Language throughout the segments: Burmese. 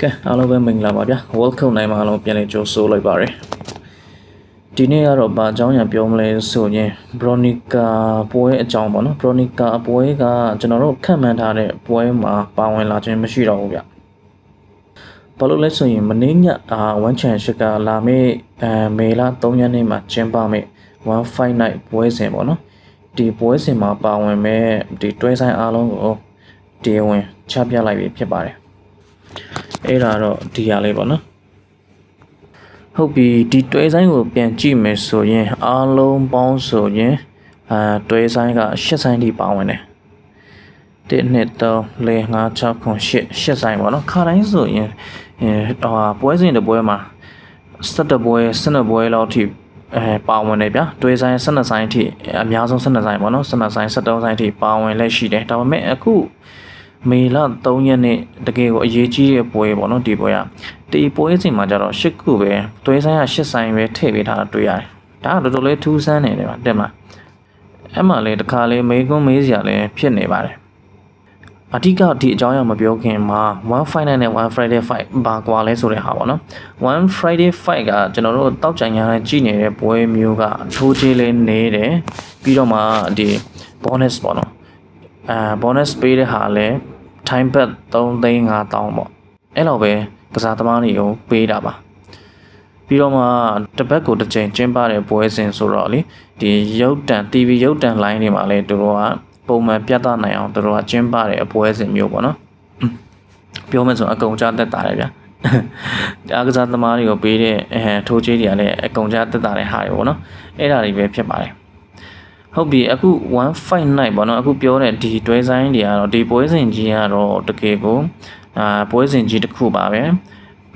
ကဲအားလုံးပဲမင်္ဂလာပါဗျာ World Cup နိုင်မှာအားလုံးပြန်လည်ကြိုဆိုလိုက်ပါရယ်ဒီနေ့ကတော့ဘာအကြောင်းညာပြောမလဲဆိုရင် Bronica ပွဲအကြောင်းပေါ့နော် Bronica ပွဲကကျွန်တော်တို့ခန့်မှန်းထားတဲ့ပွဲမှာပါဝင်လာခြင်းမရှိတော့ဘူးဗျဘာလို့လဲဆိုရင်မနေ့ညအာ1 championship ကလာမယ့်အဲမေလ3ရက်နေ့မှာကျင်းပမယ့်1 fight night ပွဲစဉ်ပေါ့နော်ဒီပွဲစဉ်မှာပါဝင်မဲ့ဒီတွဲဆိုင်အားလုံးကိုတရားဝင်ချပြလိုက်ပြီဖြစ်ပါတယ် အဲ့ဒါတော့ဒီရလေးပေါ့နော်ဟုတ်ပြီဒီတွဲဆိုင်ကိုပြန်ကြည့်မယ်ဆိုရင်အားလုံးပေါင်းဆိုရင်အာတွဲဆိုင်က8ဆိုင်ထိပါဝင်တယ်1 2 3 4 5 6 9 10 10ဆိုင်ပေါ့နော်ခါတိုင်းဆိုရင်အဲဟာပွဲစဉ်တစ်ပွဲမှာ17ပွဲ12ပွဲလောက်ထိအဲပါဝင်တယ်ဗျာတွဲဆိုင်12ဆိုင်ထိအများဆုံး12ဆိုင်ပေါ့နော်12ဆိုင်13ဆိုင်ထိပါဝင်လက်ရှိတယ်ဒါပေမဲ့အခု မေလ3ရက်နေ့တကယ်ကိုအရေးကြီးတဲ့ပွဲပေါ့နော်ဒီပွဲကဒီပွဲစဉ်မှာကျတော့၈ခုပဲတွဲဆိုင်က၈ဆိုင်ပဲထည့်ပေးထားတာတွေ့ရတယ်ဒါကတော်တော်လေးထူးဆန်းနေတယ်ပါတက်မလားအဲ့မှာလေတခါလေမေကွန်းမေးစရာလည်းဖြစ်နေပါတယ်အဓိကဒီအကြောင်းအရာမပြောခင်မှာ1 Friday နဲ့1 Friday fight ဘာကွာလဲဆိုတဲ့ဟာပေါ့နော်1 Friday fight ကကျွန်တော်တို့တောက်ကြံညာနဲ့ကြည်နေတဲ့ပွဲမျိုးကထိုးချေးလေးနေတယ်ပြီးတော့မှဒီ bonus ပေါ့နော် အဲ bonus ပေးတဲ့ဟာလဲ time bet 3သိန်း5000ပေါ့အဲ့လိုပဲကစားသမားတွေကိုပေးတာပါပြီးတော့မှတစ်ပတ်ကိုတစ်ချိန်ကျင်းပတဲ့ပွဲစဉ်ဆိုတော့လေဒီရုပ်တံ TV ရုပ်တံ line တွေမှာလဲသူတို့ကပုံမှန်ပြသနိုင်အောင်သူတို့ကကျင်းပတဲ့အပွဲစဉ်မျိုးပေါ့နော်ပြောမယ်ဆိုအကုန်ကြတက်တာလေဗျာအားကစားသမားတွေကိုပေးတဲ့အဲထိုးချေးတွေကလည်းအကုန်ကြတက်တာတဲ့ဟာတွေပေါ့နော်အဲ့ဒါတွေပဲဖြစ်ပါတယ် ဟုတ်ပြီအခု159ပေါ့နော်အခုပြောတဲ့ဒီတွဲဆိုင်တွေကတော့ဒီပွဲစဉ်ကြီးကတော့တကယ်ကိုအာပွဲစဉ်ကြီးတစ်ခုပါပဲ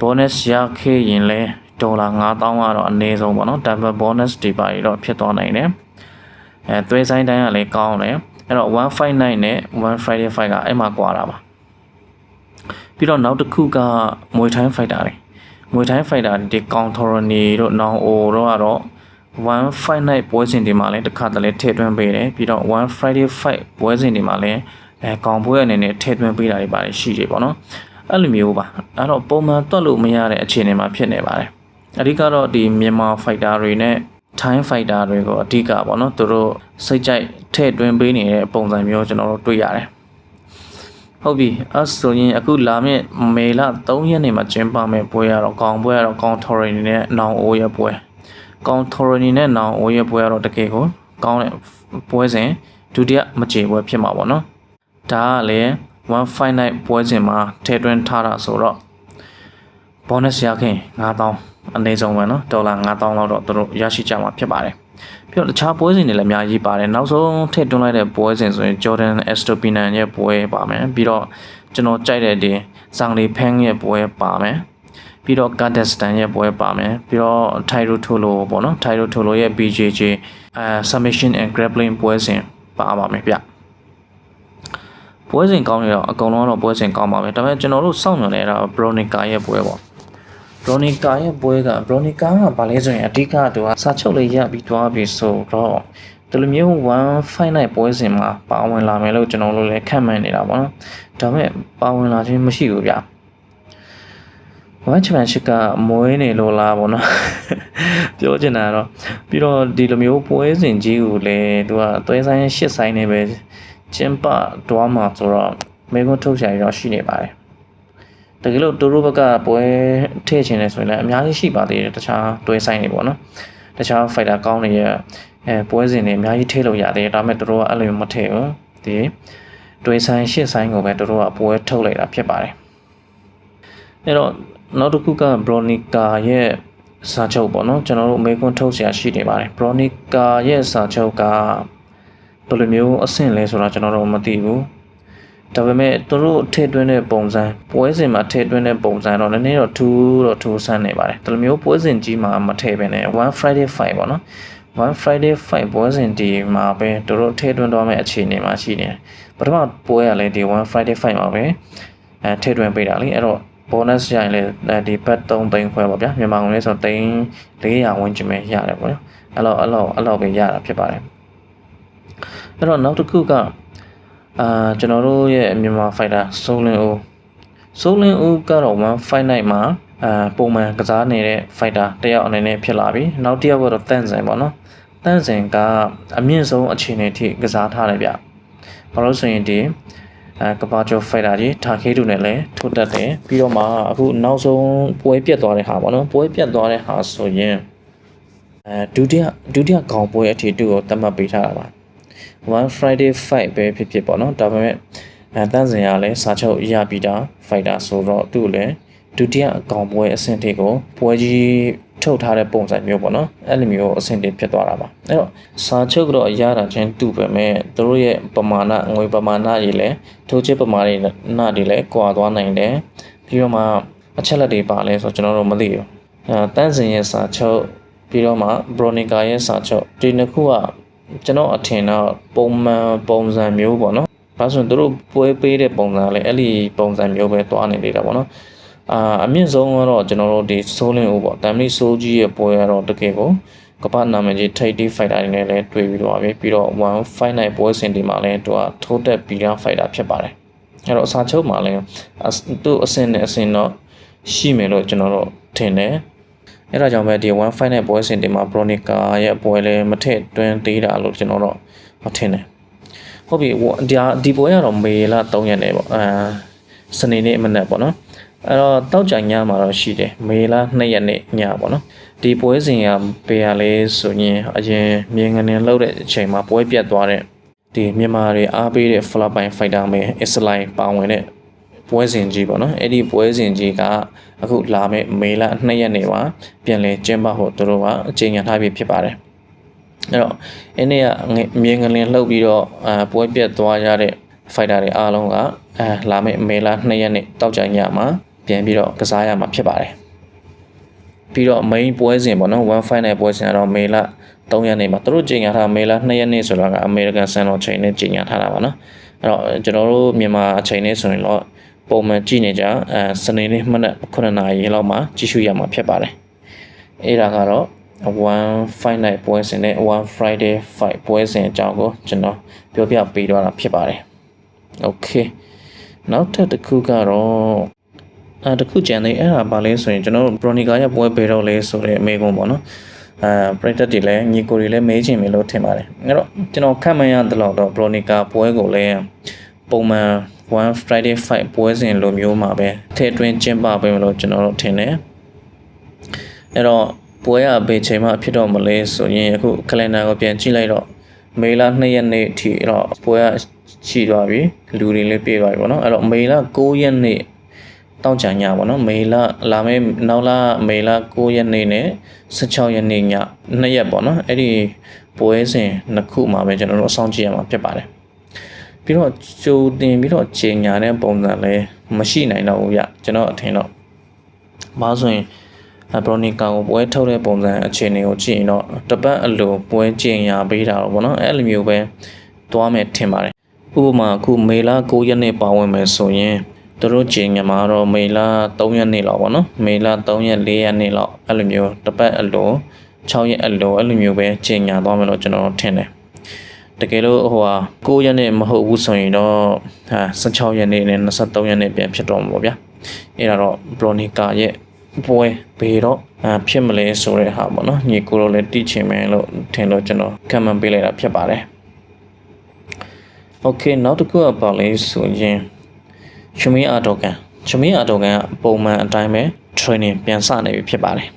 bonus ရခဲ့ရင်လဲဒေါ်လာ9000ကတော့အနည်းဆုံးပေါ့နော်ဒါပေမဲ့ bonus တွေပါရတော့ဖြစ်သွားနိုင်တယ်အဲသွဲဆိုင်တိုင်းကလည်းကောင်းတယ်အဲ့တော့159နဲ့1 Friday fight ကအဲ့မှာကွာတာပါပြီးတော့နောက်တစ်ခုကမွေထိုင်း fighter တွေမွေထိုင်း fighter ဒီကောင်ထော်ရနီတို့နောင်အိုတို့ကတော့ 1 fight night ပွဲစဉ်တွေမှာလည်းတစ်ခါတလေထည့်သွင်းပေးတယ်ပြီးတော့1 Friday fight ပွဲစဉ်တွေမှာလည်းအဲကောင်ပွဲအနေနဲ့ထည့်သွင်းပေးတာတွေပါတယ်ရှိတယ်ပေါ့နော်အဲ့လိုမျိုးပါအဲ့တော့ပုံမှန်တွက်လို့မရတဲ့အခြေအနေမှာဖြစ်နေပါတယ်အဓိကတော့ဒီမြန်မာ fighter တွေနဲ့ Thai fighter တွေကိုအဓိကပေါ့နော်သူတို့စိတ်ကြိုက်ထည့်သွင်းပေးနေတဲ့ပုံစံမျိုးကျွန်တော်တို့တွေ့ရတယ်ဟုတ်ပြီအဲ့ဆိုရင်အခုလာမယ့်မေလ3ရက်နေ့မှာကျင်းပမယ့်ပွဲကတော့ကောင်ပွဲကတော့ကောင်ထော်ရီနဲ့နောင်အိုးရဲ့ပွဲ ကောင်ထိုရိုနီနဲ့နောင်ဝရပွဲကတော့တကယ်ကိုကောင်းတဲ့ပွဲစဉ်ဒုတိယမကြေပွဲဖြစ်မှာပေါ့နော်ဒါကလည်း1 night ပွဲစဉ်မှာထည့်သွင်းထားတာဆိုတော့ bonus ရခင်9000အနည်းဆုံးပဲနော်ဒေါ်လာ9000လောက်တော့သူတို့ရရှိကြမှာဖြစ်ပါတယ်ပြီးတော့တခြားပွဲစဉ်တွေလည်းအများကြီးပါတယ်နောက်ဆုံးထည့်သွင်းလိုက်တဲ့ပွဲစဉ်ဆိုရင် Jordan Estopinan ရဲ့ပွဲပါမယ်ပြီးတော့ကျွန်တော်ကြိုက်တဲ့တင် Zhang Lifeng ရဲ့ပွဲပါမယ် ပြီးတော့ Kazakhstan ရဲ့ပွဲပါမယ်ပြီးတော့ Thairo Tholo ပေါ့နော် Thairo Tholo ရဲ့ BJJ အဲ Submission and Grappling ပွဲစဉ်ပါပါမယ်ဗျပွဲစဉ်ကောင်းနေတော့အကုန်လုံးတော့ပွဲစဉ်ကောင်းပါပဲဒါပေမဲ့ကျွန်တော်တို့စောင့်မျှော်နေတာ Bronica ရဲ့ပွဲပေါ့ Bronica ရဲ့ပွဲက Bronica ကဘာလဲဆိုရင်အဓိကသူကစာချုပ်လေးရပြီးသွားပြီဆိုတော့ဒီလိုမျိုး159ပွဲစဉ်မှာပါဝင်လာမယ်လို့ကျွန်တော်တို့လည်းခန့်မှန်းနေတာပေါ့နော်ဒါပေမဲ့ပါဝင်လာခြင်းမရှိဘူးဗျာ ဝမ်ချမန်ရှစ်ကမွေးနေလို့လားပေါ့နော်ပြောချင်တာတော့ပြီးတော့ဒီလိုမျိုးပွဲစဉ်ကြီးကိုလည်းသူကသွဲဆိုင်ရှစ်ဆိုင်နေပဲကျင်းပတွားမှာဆိုတော့မေကွန်းထုတ်ချင်ရရှိနေပါတယ်တကယ်လို့တူရိုဘက်ကပွဲထည့်ချင်တယ်ဆိုရင်လည်းအများကြီးရှိပါသေးတယ်တခြားတွဲဆိုင်တွေပေါ့နော်တခြား fighter ကောင်းတွေရဲ့အဲပွဲစဉ်တွေအများကြီးထည့်လို့ရသေးတယ်ဒါပေမဲ့သူတို့ကအဲ့လိုမထည့်ဘူးဒီတွဲဆိုင်ရှစ်ဆိုင်ကိုပဲသူတို့ကပွဲထုတ်လိုက်တာဖြစ်ပါတယ်အဲ့တော့ နောက်တစ်ခုက Bronica ရဲ့စာချုပ်ပေါ့နော်ကျွန်တော်တို့အမေကွန်းထုတ်ဆရာရှိနေပါတယ် Bronica ရဲ့စာချုပ်ကဘယ်လိုမျိုးအဆင့်လဲဆိုတာကျွန်တော်တို့မသိဘူးဒါပေမဲ့သူတို့ထည့်သွင်းတဲ့ပုံစံပွဲစဉ်မှာထည့်သွင်းတဲ့ပုံစံတော့နည်းနည်းတော့ထူးတော့ထူးဆန်းနေပါတယ်ဒီလိုမျိုးပွဲစဉ်ကြီးမှာမထည့်ဘဲနဲ့1 Friday 5ပေါ့နော်1 Friday 5ပွဲစဉ်ဒီမှာပဲသူတို့ထည့်သွင်းသွားမယ့်အခြေအနေမှာရှိနေတယ်ပထမပွဲကလည်းဒီ1 Friday 5မှာပဲအဲထည့်သွင်းပေးတာလေအဲ့တော့ bonus ရရင်လည်းဒီဘတ်3သိန်းခွဲပါဗျာမြန်မာငွေလေးဆိုသိန်း400ဝန်းကျင်ပဲရတယ်ပေါ့နော်အဲ့တော့အဲ့လောက်အဲ့လောက်ပဲရတာဖြစ်ပါတယ်အဲ့တော့နောက်တစ်ခုကအာကျွန်တော်တို့ရဲ့မြန်မာ fighter စုံလင်ဦးဆိုလင်းဦးကတော့1 fight night မှာအာပုံမှန်ကစားနေတဲ့ fighter တစ်ယောက်အနေနဲ့ဖြစ်လာပြီနောက်တစ်ယောက်ကတော့တန့်စင်ပေါ့နော်တန့်စင်ကအမြင့်ဆုံးအခြေအနေထိကစားထားတယ်ဗျဘာလို့ဆိုရင်ဒီ အဲကပါချိုဖိုက်တာကြီးထာခေးတူနဲ့လည်းထိုးတက်တယ်ပြီးတော့မှအခုနောက်ဆုံးပွဲပြတ်သွားတဲ့ဟာပေါ့နော်ပွဲပြတ်သွားတဲ့ဟာဆိုရင်အဲဒုတိယဒုတိယကောင်ပွဲအထိတူကိုသတ်မှတ်ပေးထားတာပါ one friday fight ပဲဖြစ်ဖြစ်ပေါ့နော်ဒါပေမဲ့အဲတန်းစင်ရလည်းစာချုပ်ရပြီးတာ fighter ဆိုတော့သူ့လည်း ဒုတိယအကောင်ပွဲအဆင့်ထိကိုပွဲကြီးထုတ်ထားတဲ့ပုံစံမျိုးပေါ့နော်အဲ့လိုမျိုးအဆင့်တွေဖြစ်သွားတာပါအဲ့တော့စာချုပ်ကတော့ရတာချင်းတူပဲမဲ့သူတို့ရဲ့ပမာဏငွေပမာဏကြီးလည်းထိုးချစ်ပမာဏတွေလည်းကွာသွားနိုင်တယ်ပြီးတော့မှအချက်လက်တွေပါလဲဆိုတော့ကျွန်တော်တို့မသိဘူးအဲတန်းစင်ရဲ့စာချုပ်ပြီးတော့မှ Bronica ရဲ့စာချုပ်ဒီနှစ်ခုကကျွန်တော်အထင်တော့ပုံမှန်ပုံစံမျိုးပေါ့နော်ဒါဆိုရင်တို့ပွဲပေးတဲ့ပုံစံလည်းအဲ့ဒီပုံစံမျိုးပဲသွားနေနေတာပေါ့နော် အာအမြင့်ဆုံးကတော့ကျွန်တော်တို့ဒီဆိုးလင်းဦးပေါ့တမ်မီဆိုးကြီးရဲ့ပွဲကတော့တကယ်ကိုကမ္ဘာနာမည်ကြီး Tidy Fighter တွေနဲ့လည်းတွေ့ပြီးတော့ပြီပြီးတော့159ပွဲစဉ်ဒီမှာလည်းသူကထိုးတက်ပြီးသား Fighter ဖြစ်ပါတယ်အဲ့တော့အစာချုပ်မှာလည်းသူ့အဆင့်နဲ့အဆင့်တော့ရှိမယ်လို့ကျွန်တော်တို့ထင်တယ်အဲ့ဒါကြောင့်ပဲဒီ159ပွဲစဉ်ဒီမှာ Bronica ရဲ့ပွဲလည်းမထည့်တွင်းသေးတာလို့ကျွန်တော်တော့ထင်တယ်ဟုတ်ပြီဒီဒီပွဲကတော့မေလ3ရက်နေပေါ့အာစနေနေ့မနက်ပေါ့နော် အဲ့တော့တောက်ကြညမှာတော့ရှိတယ်မေလ2ရက်နေ့ညပေါ့နော်ဒီပွဲစဉ်ကပေရလေးဆိုရင်အရင်မြေငနေလောက်တဲ့အချိန်မှာပွဲပြတ်သွားတဲ့ဒီမြန်မာတွေအားပေးတဲ့ Philippine Fighter မဲအစ္စလိုင်းပါဝင်တဲ့ပွဲစဉ်ကြီးပေါ့နော်အဲ့ဒီပွဲစဉ်ကြီးကအခုလာမယ့်မေလ2ရက်နေ့မှာပြန်လည်ကျင်းပဖို့သူတို့ကအချိန်ညာထားပြီးဖြစ်ပါတယ်အဲ့တော့အဲ့နေ့ကမြေငလင်လှုပ်ပြီးတော့အာပွဲပြတ်သွားရတဲ့ fighter တွေအားလုံးကအဲလာမယ့်မေလ2ရက်နေ့တောက်ကြညမှာ ပြန်ပြီးတော့ကစားရမှာဖြစ်ပါတယ်ပြီးတော့ main ပွဲစဉ်ပေါ့နော်1 final ပွဲစဉ်ကတော့မေလ3ရက်နေ့မှာသူတို့ကြီးညာထားမေလ2ရက်နေ့ဆိုတော့ကအမေရိကန်စံတော်ချိန်နဲ့ကြီးညာထားတာပါနော်အဲ့တော့ကျွန်တော်တို့မြန်မာအချိန်နဲ့ဆိုရင်တော့ပုံမှန်ကြည့်နေကြအဲစနေနေ့မနက်9နာရီလောက်မှာကြည့်ရှုရမှာဖြစ်ပါတယ်အဲ့ဒါကတော့1 fight night ပွဲစဉ်နဲ့1 friday fight ပွဲစဉ်အကြောင်းကိုကျွန်တော်ပြောပြပေးသွားတာဖြစ်ပါတယ် okay နောက်ထပ်တစ်ခုကတော့ အဲတစ်ခုကြံနေအဲ့ဒါပါလဲဆိုရင်ကျွန်တော်တို့ Bronica ရဲ့ပွဲပေတော့လဲဆိုတဲ့အမေကုန်းပေါ့နော်အဲပရိသတ်တွေလည်းညီကိုတွေလည်းမေးချင်ပြီလို့ထင်ပါတယ်အဲ့တော့ကျွန်တော်ခန့်မှန်းရတဲ့လောက်တော့ Bronica ပွဲကိုလည်းပုံမှန်1 Friday fight ပွဲစဉ်လိုမျိုးမှာပဲထဲတွင်းကျင်းပပေးမလို့ကျွန်တော်တို့ထင်တယ်အဲ့တော့ပွဲရဘယ်ချိန်မှဖြစ်တော့မလဲဆိုရင်အခု calendar ကိုပြန်ကြည့်လိုက်တော့မေလ2ရက်နေ့အထိအဲ့တော့ပွဲရရှိသွားပြီလူတွေလည်းပြေးသွားပြီပေါ့နော်အဲ့တော့မေလ9ရက်နေ့ တောက်ကြညပေါ့နော်မေလလာမယ့်နောက်လာမေလ9ရက်နေ့နဲ့16ရက်နေ့ည2ရက်ပေါ့နော်အဲ့ဒီပွဲစဉ်နှစ်ခုမှာပဲကျွန်တော်တို့အဆောင်ကြည့်ရမှာဖြစ်ပါတယ်ပြီးတော့ကြိုတင်ပြီးတော့ချိန်ညာတဲ့ပုံစံလည်းမရှိနိုင်တော့ဘူးဗျကျွန်တော်အထင်တော့ဘာဆိုရင်ဘရိုနီကာကိုပွဲထုတ်တဲ့ပုံစံအခြေအနေကိုကြည့်ရင်တော့တပတ်အလိုပွဲကျင်ညာပေးတာတော့ဗောနော်အဲ့လိုမျိုးပဲသွားမယ်ထင်ပါတယ်ဥပမာအခုမေလ9ရက်နေ့ပါဝင်မယ်ဆိုရင် သူတို့ဂျင်ငမှာတော့မေလ3ရက်နေ့လောက်ပေါ့နော်မေလ3ရက်4ရက်နေ့လောက်အဲ့လိုမျိုးတစ်ပတ်အလို6ရက်အလိုအဲ့လိုမျိုးပဲဂျင်ညာသွားမယ်လို့ကျွန်တော်ထင်တယ်တကယ်လို့ဟိုဟာ9ရက်နေ့မဟုတ်ဘူးဆိုရင်တော့ဟာ16ရက်နေ့နဲ့23ရက်နေ့ပြန်ဖြစ်တော့မှာပေါ့ဗျာအဲ့ဒါတော့ Bronica ရဲ့ပွဲဘေတော့ဖြစ်မလဲဆိုတဲ့ဟာပေါ့နော်ညီကိုတို့လည်းတိချင်မယ်လို့ထင်လို့ကျွန်တော်ခံမှန်ပေးလိုက်တာဖြစ်ပါတယ် Okay နောက်တစ်ခုကပါလဲဆိုရင် ချမင်းအာတော်ကန်ချမင်းအာတော်ကန်ကပုံမှန်အတိုင်းပဲ training ပြန်စနေပြီဖြစ်ပါတယ်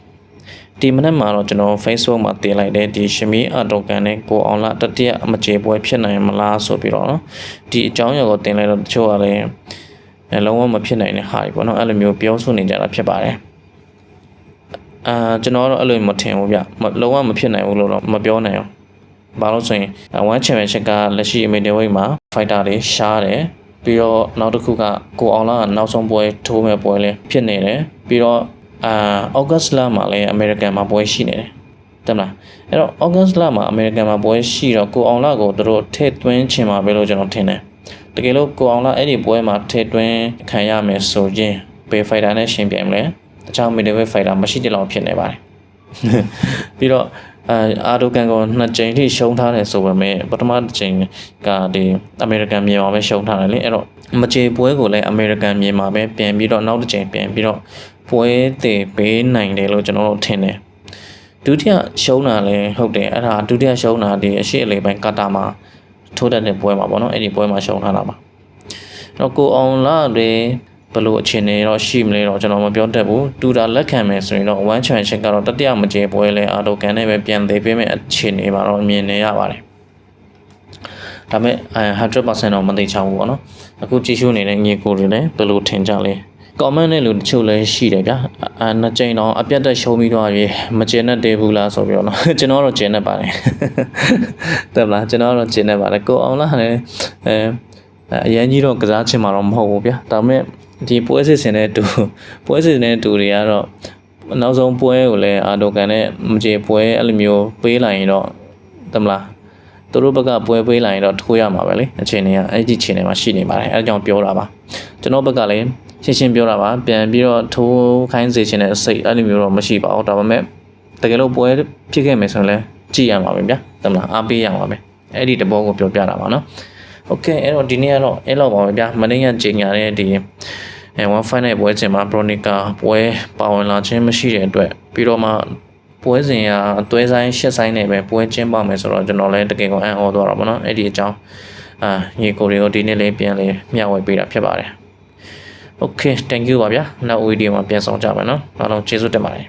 ဒီမနက်မှာတော့ကျွန်တော် Facebook မှာတင်လိုက်တဲ့ဒီရှမီအာတော်ကန်နဲ့ကိုအောင်လာတတိယမကြေပွဲဖြစ်နိုင်မလားဆိုပြီးတော့နော်ဒီအကြောင်းအရာကိုတင်လိုက်တော့တချို့ကလည်းလုံးဝမဖြစ်နိုင်တဲ့ဟာတွေပေါ့နော်အဲ့လိုမျိုးပြောဆိုနေကြတာဖြစ်ပါတယ်အာကျွန်တော်တော့အဲ့လိုမထင်ဘူးဗျလုံးဝမဖြစ်နိုင်ဘူးလို့တော့မပြောနိုင်အောင်ဘာလို့ဆိုရင်1 championship ကလက်ရှိ middleweight မှာ fighter တွေရှားတယ် ပြီးတော့နောက်တစ်ခုကကိုအောင်လာကနောက်ဆုံးပွဲထိုးမဲ့ပွဲလဲဖြစ်နေတယ်ပြီးတော့အာဩဂတ်စ်လမှာလည်းအမေရိကန်မှာပွဲရှိနေတယ်တမလားအဲ့တော့ဩဂတ်စ်လမှာအမေရိကန်မှာပွဲရှိတော့ကိုအောင်လာကိုတို့ထည့်သွင်းချင်မှာပဲလို့ကျွန်တော်ထင်တယ်တကယ်လို့ကိုအောင်လာအဲ့ဒီပွဲမှာထည့်သွင်းခံရမယ်ဆိုရင်ဘေးဖိုင်တာနဲ့ရှင်ပြိုင်မလဲတခြား middleweight fighter မရှိတဲ့လောက်ဖြစ်နေပါတယ် ပြီးတော့အဲအာဒိုကန်ကိုနှစ်ကြိမ်ထိရှုံးထားတယ်ဆိုပေမဲ့ပထမတစ်ကြိမ်ကဒီအမေရိကန်မြေမှာပဲရှုံးထားတယ်လေအဲ့တော့မကြေပွဲကိုလည်းအမေရိကန်မြေမှာပဲပြန်ပြီးတော့နောက်တစ်ကြိမ်ပြန်ပြီးတော့ပွဲတည်ပေးနိုင်တယ်လို့ကျွန်တော်တို့ထင်တယ်ဒုတိယရှုံးတာလည်းဟုတ်တယ်အဲ့ဒါဒုတိယရှုံးတာဒီအရှိအလေးပိုင်းကာတာမှာထိုးတက်တဲ့ပွဲမှာပေါ့နော်အဲ့ဒီပွဲမှာရှုံးထားတာပါအဲ့တော့ကိုအောင်လာတွေ ဘယ်လိုအခြေအနေတော့ရှိမလဲတော့ကျွန်တော်မပြောတတ်ဘူးတူတာလက်ခံမယ်ဆိုရင်တော့1 championship ကတော့တတိယမကျေပွဲလဲအာဒိုကန်နဲ့ပဲပြန်သေးပေးမဲ့အခြေအနေမှာတော့မြင်နေရပါတယ်ဒါပေမဲ့100%တော့မသိချောင်းဘူးပေါ့နော်အခုကြည့်ရှုနေတဲ့ညီကိုတွေလည်းဘယ်လိုထင်ကြလဲ comment နဲ့လူတချို့လည်းရှိတယ်ဗျာအဲနှစ်ကြိမ်တော့အပြတ်တက်ရှုံးပြီးတော့ရေမကျင်တတ်သေးဘူးလားဆိုပြီးတော့နော်ကျွန်တော်တော့ကျင်တတ်ပါတယ်တက်လားကျွန်တော်တော့ကျင်တတ်ပါတယ်ကိုအောင်လားလည်းအဲအရန်ကြီးတော့ကစားချင်မှာတော့မဟုတ်ဘူးဗျာဒါပေမဲ့ ဒီပွဲစစ်စင်တဲ့တူပွဲစစ်တဲ့တူတွေကတော့နောက်ဆုံးပွဲကိုလည်းအာဒိုကန်နဲ့မကြေပွဲအဲ့လိုမျိုးပေးလိုက်ရင်တော့တက်မလားသူတို့ဘက်ကပွဲပေးလိုက်ရင်တော့ထိုးရမှာပဲလေအချိန်တွေကအဲ့ဒီအချိန်တွေမှာရှိနေပါတယ်အဲဒါကြောင့်ပြောတာပါကျွန်တော်ဘက်ကလည်းရှင်းရှင်းပြောတာပါပြန်ပြီးတော့ထိုးခိုင်းစေချင်တဲ့စိတ်အဲ့လိုမျိုးတော့မရှိပါဘူးဒါပေမဲ့တကယ်လို့ပွဲဖြစ်ခဲ့မယ်ဆိုရင်လည်းကြည့်ရမှာပဲဗျာတက်မလားအားပေးရမှာပဲအဲ့ဒီတဘောကိုပြောပြတာပါနော် โอเคအဲ့တော့ဒီနေ့ကတော့အဲ့လောက်ပါပဲဗျာမနေ့ကချိန်ညာတဲ့ဒီအဲ1 final ပွဲချိန်မှာ Bronica ပွဲပါဝင်လာခြင်းမရှိတဲ့အတွက်ပြီးတော့မှပွဲစဉ်ကအသွဲဆိုင်ရှစ်ဆိုင်နဲ့ပဲပွဲကျင်းပမယ်ဆိုတော့ကျွန်တော်လည်းတကယ်ကိုအံ့ဩသွားတာပေါ့နော်အဲ့ဒီအကြောင်းအာညီကိုတွေကိုဒီနေ့လေးပြန်လေးမျှဝေပေးတာဖြစ်ပါတယ် Okay thank you ပါဗျာနောက်ဗီဒီယိုမှာပြန်ဆောင်ကြမယ်နော်အားလုံးကျေးဇူးတင်ပါတယ်